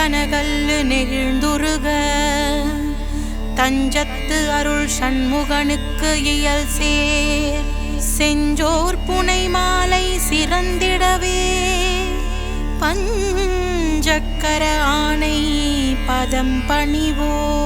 கனகல்லு நெகிழ்ந்துருக. தஞ்சத்து அருள் சண்முகனுக்கு இயல் சேர். செஞ்சோர் புனை மாலை சிறந்திடவே. பஞ்சக்கர ஆணை பதம் பணிவோ